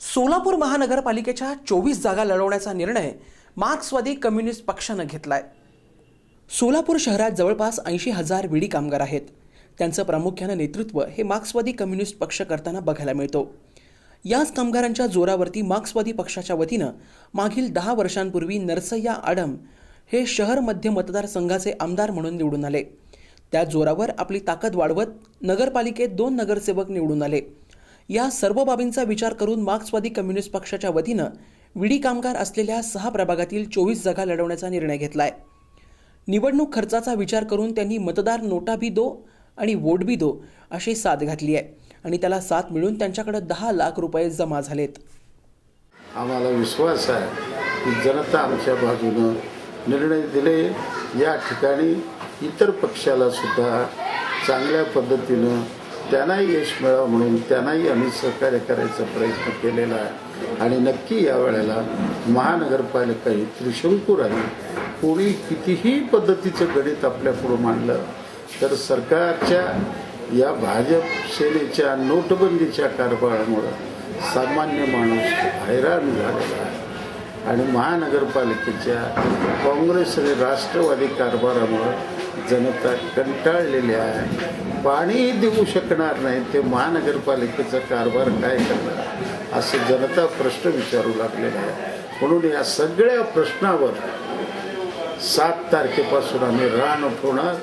सोलापूर महानगरपालिकेच्या चोवीस जागा लढवण्याचा निर्णय मार्क्सवादी कम्युनिस्ट पक्षानं घेतलाय. सोलापूर शहरात जवळपास ऐंशी हजार विडी कामगार आहेत. त्यांचं प्रामुख्यानं नेतृत्व हे मार्क्सवादी कम्युनिस्ट पक्ष करताना बघायला मिळतो. याच कामगारांच्या जोरावरती मार्क्सवादी पक्षाच्या वतीनं मागील दहा वर्षांपूर्वी नरसय्या आडम हे शहर मध्य मतदारसंघाचे आमदार म्हणून निवडून आले. त्या जोरावर आपली ताकद वाढवत नगरपालिकेत दोन नगरसेवक निवडून आले. या सर्व बाबींचा विचार करून मार्क्सवादी कम्युनिस्ट पक्षाच्या वतीनं विडी कामगार असलेल्या सहा प्रभागातील चोवीस जागा लढवण्याचा निर्णय घेतलाय. निवडणूक खर्चाचा विचार करून त्यांनी मतदार नोटा भी दो आणि वोट भी दो अशी साथ घातली आहे आणि त्याला साथ मिळून त्यांच्याकडे दहा लाख रुपये जमा झालेत. आम्हाला विश्वास आहे की जनता आमच्या बाजूनं निर्णय दिले. या ठिकाणी इतर पक्षाला सुद्धा चांगल्या पद्धतीनं त्यांनाही यश मिळावं म्हणून त्यांनाही आम्ही सहकार्य करायचा प्रयत्न केलेला आहे. आणि नक्की या वेळेला महानगरपालिका ही त्रिशंकूर आहे कोणी कितीही पद्धतीचं गणित आपल्यापुढं मांडलं तर सरकारच्या या भाजप सेनेच्या नोटबंदीच्या कारभारामुळं सामान्य माणूस हैराण झालेला आहे. आणि महानगरपालिकेच्या काँग्रेस आणि राष्ट्रवादी कारभारामुळं जनता कंटाळलेली आहे. पाणी देऊ शकणार नाही. ते महानगरपालिकेचा कारभार काय करणार? असं जनता प्रश्न विचारू लागलेला आहे म्हणून या सगळ्या प्रश्नावर सात तारखेपासून आम्ही रान उठवणार